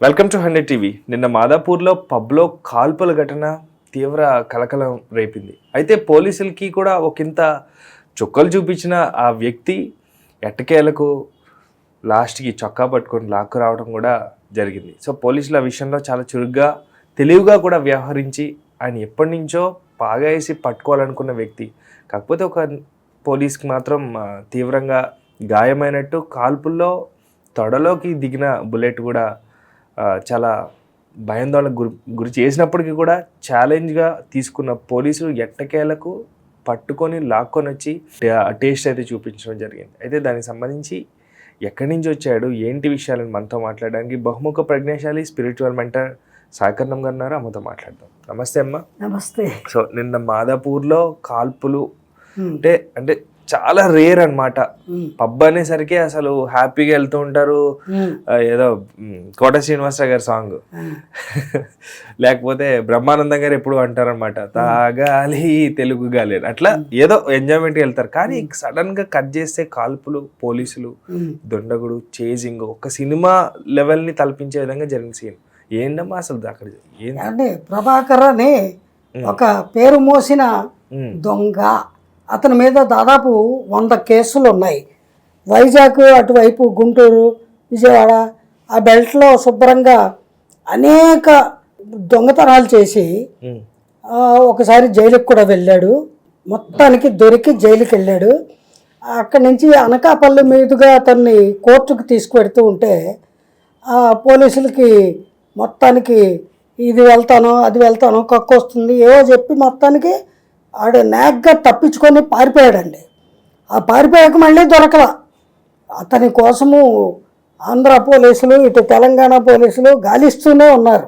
Welcome to hundred TV. నిన్న మాదాపూర్లో పబ్లో కాల్పుల ఘటన తీవ్ర కలకలం రేపింది. అయితే పోలీసులకి కూడా ఒకంత చుక్కలు చూపించిన ఆ వ్యక్తి ఎట్టకేలకు లాస్ట్కి చొక్కా పట్టుకొని లాక్కు రావడం కూడా జరిగింది. సో పోలీసులు ఆ విషయంలో చాలా చురుగ్గా తెలివిగా కూడా వ్యవహరించి ఆయన ఎప్పటి నుంచో బాగా వేసి పట్టుకోవాలనుకున్న వ్యక్తి. కాకపోతే ఒక పోలీస్కి మాత్రం తీవ్రంగా గాయమైనట్టు కాల్పుల్లో తొడలోకి దిగిన బుల్లెట్ కూడా చాలా భయాందోళనకు గురి గురి చేసినప్పటికీ కూడా ఛాలెంజ్గా తీసుకున్న పోలీసులు ఎట్టకేలకు పట్టుకొని లాక్కొని వచ్చి టేస్ట్ అయితే చూపించడం జరిగింది. అయితే దానికి సంబంధించి ఎక్కడి నుంచి వచ్చాడు ఏంటి విషయాలను మనతో మాట్లాడడానికి బహుముఖ ప్రజ్ఞాశాలి స్పిరిచువల్ మెంటర్ సాకర్ణం గారు ఉన్నారు. అమ్మతో మాట్లాడదాం. నమస్తే అమ్మ. నమస్తే. సో నిన్న మాదాపూర్లో కాల్పులు అంటే అంటే చాలా రేర్ అన్నమాట. ఉమ్, పబ్ అనేసరికి అసలు హ్యాపీగా వెళ్తూ ఉంటారు. ఏదో కోట శ్రీనివాసరావు గారి సాంగ్ లేకపోతే బ్రహ్మానందం గారు ఎప్పుడు అంటారనమాట తాగాలి తెలుగు గాలి. అట్లా ఏదో ఎంజాయ్మెంట్కి వెళ్తారు. కానీ సడన్గా కట్ చేస్తే కాల్పులు పోలీసులు. దొండగుడు చేజింగ్ ఒక సినిమా లెవెల్ని తలపించే విధంగా జరిగిన సీన్ ఏంటమ్మా అసలు అక్కడ? అంటే ప్రభాకర్ అని ఒక పేరు మోసిన దొంగ. అతని మీద దాదాపు వంద కేసులు ఉన్నాయి. వైజాగ్ అటువైపు గుంటూరు విజయవాడ ఆ బెల్ట్లో శుభ్రంగా అనేక దొంగతనాలు చేసి ఒకసారి జైలుకి కూడా వెళ్ళాడు. మొత్తానికి దొరికి జైలుకి వెళ్ళాడు. అక్కడి నుంచి అనకాపల్లి మీదుగా అతన్ని కోర్టుకు తీసుకువెడుతూ ఉంటే ఆ, పోలీసులకి మొత్తానికి ఇది వెళ్తాను అది వెళ్తాను కక్కు వస్తుంది. ఏవో చెప్పి మొత్తానికి ఆడు నాగ్గా తప్పించుకొని పారిపోయాడండి. ఆ పారిపోయాక మళ్ళీ దొరకల. అతని కోసము ఆంధ్ర పోలీసులు ఇటు తెలంగాణ పోలీసులు గాలిస్తూనే ఉన్నారు.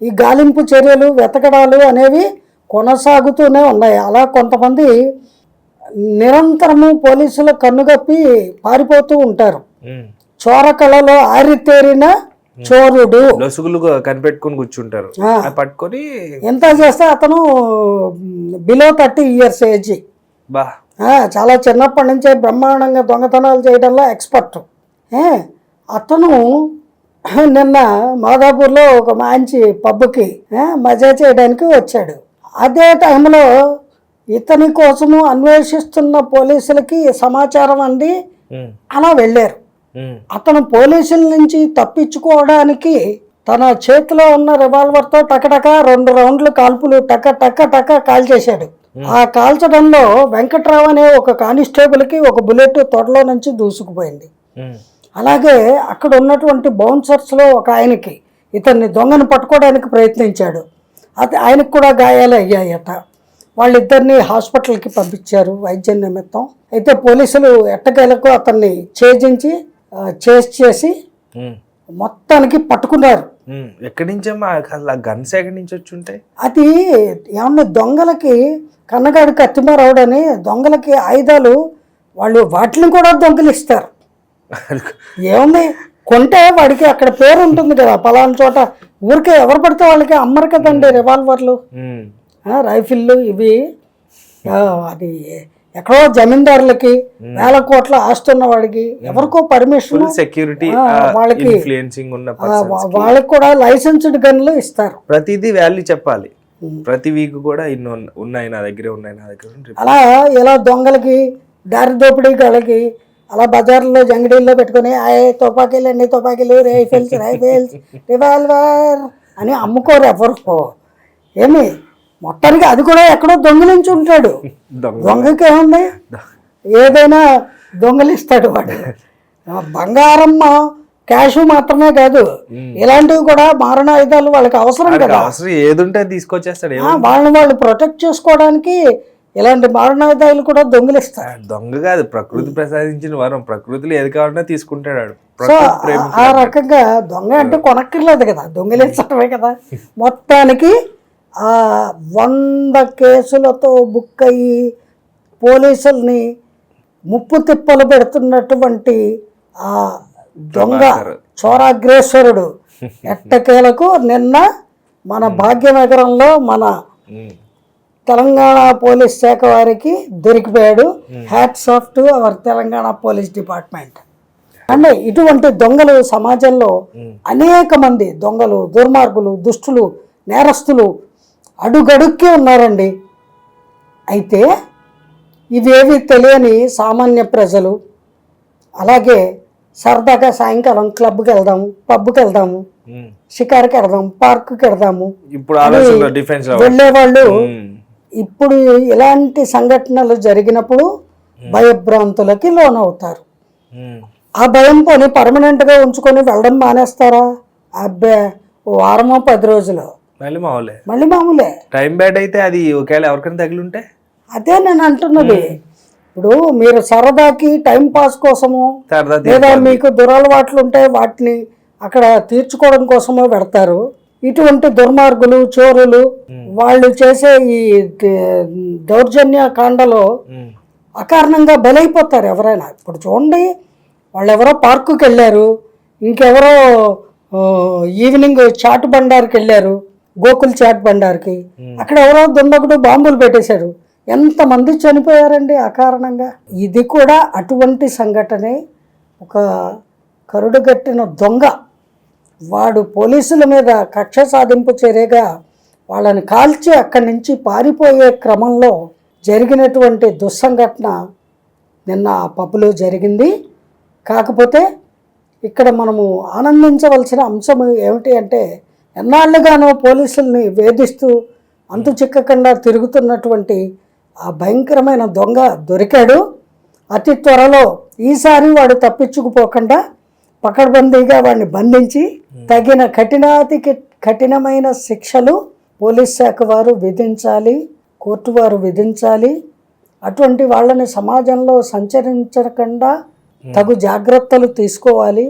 ఈ గాలింపు చర్యలు వెతకడాలు అనేవి కొనసాగుతూనే ఉన్నాయి. అలా కొంతమంది నిరంతరము పోలీసుల కన్నుగప్పి పారిపోతూ ఉంటారు. చోర కళలో ఆరితేరిన చోరుడు. లొసుగులు కనిపెట్టుకొని కూర్చుంటారు. పట్టుకొని ఎంత చేస్తే అతను బిలో థర్టీ ఇయర్స్ ఏజ్ బా. చాలా చిన్నప్పటి నుంచే బ్రహ్మాండంగా దొంగతనాలు చేయడంలో ఎక్స్పర్ట్ అతను నిన్న మాదాపూర్లో ఒక మంచి పబ్కి మజా చేయడానికి వచ్చాడు. అదే టైంలో ఇతని కోసము అన్వేషిస్తున్న పోలీసులకి సమాచారం అంది. అలా వెళ్ళారు. అతను పోలీసుల నుంచి తప్పించుకోవడానికి తన చేతిలో ఉన్న రివాల్వర్తో టకటక రెండు రౌండ్లు కాల్పులు టక టక టక కాల్చేశాడు ఆ కాల్చడంలో వెంకట్రావు అనే ఒక కానిస్టేబుల్కి ఒక బుల్లెట్ తొడలో నుంచి దూసుకుపోయింది. అలాగే అక్కడ ఉన్నటువంటి బౌన్సర్స్లో ఒక ఆయనకి ఇతన్ని దొంగను పట్టుకోవడానికి ప్రయత్నించాడు. అది ఆయనకు కూడా గాయాలు అయ్యాయట. వాళ్ళిద్దరిని హాస్పిటల్కి పంపించారు వైద్యం నిమిత్తం. అయితే పోలీసులు ఎట్టకేలకు అతన్ని ఛేదించి చేసి చేసి మొత్తానికి పట్టుకున్నారు. ఎక్కడి నుంచమ్మా అసలు ఆ గన్స్ ఎక్కడి నుంచి వచ్చి ఉంటాయి? అది ఏమన్నా దొంగలకి కన్నగాడి కత్తిమారావుడని దొంగలకి ఆయుధాలు వాళ్ళు వాటిని కూడా దొంగలిస్తారు ఏముంది? కొంటే వాడికి అక్కడ పేరు ఉంటుంది కదా పలానా చోట. ఊరికే ఎవరు పడితే వాళ్ళకి అమ్మరు కదండి రివాల్వర్లు. రైఫిళ్ళు ఇవి. అది ఎక్కడో జమీందారులకి వేల కోట్ల ఆస్తి ఉన్న వాడికి ఎవరికో పర్మిషన్ సెక్యూరిటీ ఆ, వాళ్ళకి- వాళ్ళకి కూడా లైసెన్స్డ్ గన్లు ఇస్తారు. ప్రతిదీ వాల్యూ చెప్పాలి. ప్రతి వీక్ కూడా ఇన్ని ఉన్న- ఉన్నాయి నా దగ్గరే ఉన్నాయి నా దగ్గర. అలా ఇలా దొంగలకి దారి దోపిడీ వాళ్ళకి అలా బజార్లో జంగిడీల్లో పెట్టుకొని ఆయే తుపాకీలు అన్ని తుపాకీలు రైఫిల్స్ రైఫిల్స్ రివాల్వర్ అని అమ్ముకోరు ఎవరు. ఏమి? మొత్తానికి అది కూడా ఎక్కడో దొంగిలించి ఉంటాడు. దొంగ. దొంగకి ఏముంది? ఏదైనా దొంగలిస్తాడు వాడు. బంగారం క్యాష్ మాత్రమే కాదు. ఇలాంటివి కూడా మారణాయుధాలు వాళ్ళకి అవసరం కదా. అవసరం ఏది ఉంటే అది తీసుకొచ్చేస్తాడు. వాళ్ళని వాళ్ళు ప్రొటెక్ట్ చేసుకోవడానికి ఇలాంటి మారణాయుధాలు కూడా దొంగిలిస్తారు ఆ, దొంగ కాదు ప్రకృతి ప్రసాదించిన వరం. ప్రకృతిలో ఏది కావాలన్నా తీసుకుంటాడు. సో ఆ రకంగా దొంగ అంటే కొనక్కర్లేదు కదా. దొంగిలించడమే కదా. మొత్తానికి ఆ వంద కేసులతో బుక్ అయ్యి పోలీసుల్ని ముప్పు తిప్పలు పెడుతున్నటువంటి ఆ దొంగ చోరాగ్రేశ్వరుడు ఎట్టకేలకు నిన్న మన భాగ్యనగరంలో మన తెలంగాణ పోలీస్ శాఖ వారికి దొరికిపోయాడు. Hats off to our Telangana police department. అంటే ఇటువంటి దొంగలు సమాజంలో అనేక మంది దొంగలు దుర్మార్గులు దుష్టులు నేరస్తులు అడుగడుక్కి ఉన్నారండి అయితే ఇవేవి తెలియని సామాన్య ప్రజలు అలాగే సరదాగా సాయంకాలం క్లబ్కి వెళ్దాము పబ్కి వెళ్దాము. షికార్కి వెళ్దాం పార్క్కి వెళ్దాము ఇప్పుడు వెళ్ళేవాళ్ళు. ఇప్పుడు ఇలాంటి సంఘటనలు జరిగినప్పుడు భయభ్రాంతులకి లోనవుతారు. ఆ భయం పోని పర్మనెంట్గా ఉంచుకొని వెళ్ళడం మానేస్తారా అబ్బే వారమో పది రోజులు మళ్ళీ మామూలే మళ్ళీ మామూలే. టైం బ్యాడ్ అయితే అది ఒకవేళ ఎవరికైనా తగిలి ఉంటే అదే నేను అంటున్నది. ఇప్పుడు మీరు సరదాకి టైం పాస్ కోసము సరదా లేదా మీకు దురలవాట్లు ఉంటే వాటిని అక్కడ తీర్చుకోవడం కోసమో పెడతారు. ఇటువంటి దుర్మార్గులు చోరులు వాళ్ళు చేసే ఈ ద- దౌర్జన్య కాండలో ఉమ్. అకారణంగా బలైపోతారు ఎవరైనా. ఇప్పుడు చూడండి వాళ్ళు ఎవరో పార్కుకి వెళ్ళారు ఇంకెవరో ఆ, ఈవినింగ్ చాట్ బండార్కి వెళ్ళారు గోకుల్ చాట్ బండార్కి. అక్కడ ఎవరో దుండగుడు బాంబులు పెట్టేశారు ఎంతమంది చనిపోయారండి అకారణంగా ఇది కూడా అటువంటి సంఘటనే. ఒక కరుడుగట్టిన దొంగ వాడు పోలీసుల మీద కక్ష సాధింపు చర్యగా వాళ్ళని కాల్చి అక్కడి నుంచి పారిపోయే క్రమంలో జరిగినటువంటి దుస్సంఘటన నిన్న ఆ పబ్బులో జరిగింది. కాకపోతే ఇక్కడ మనము ఆనందించవలసిన అంశం ఏమిటి అంటే ఎన్నాళ్ళుగానో పోలీసుల్ని వేధిస్తూ అంతు చిక్కకుండా తిరుగుతున్నటువంటి ఆ భయంకరమైన దొంగ దొరికాడు. అతి త్వరలో ఈసారి వాడు తప్పించుకుపోకుండా పకడ్బందీగా వాడిని బంధించి తగిన కఠినాతి కఠినమైన శిక్షలు పోలీస్ శాఖ వారు విధించాలి కోర్టు వారు విధించాలి. అటువంటి వాళ్ళని సమాజంలో సంచరించకుండా తగు జాగ్రత్తలు తీసుకోవాలి.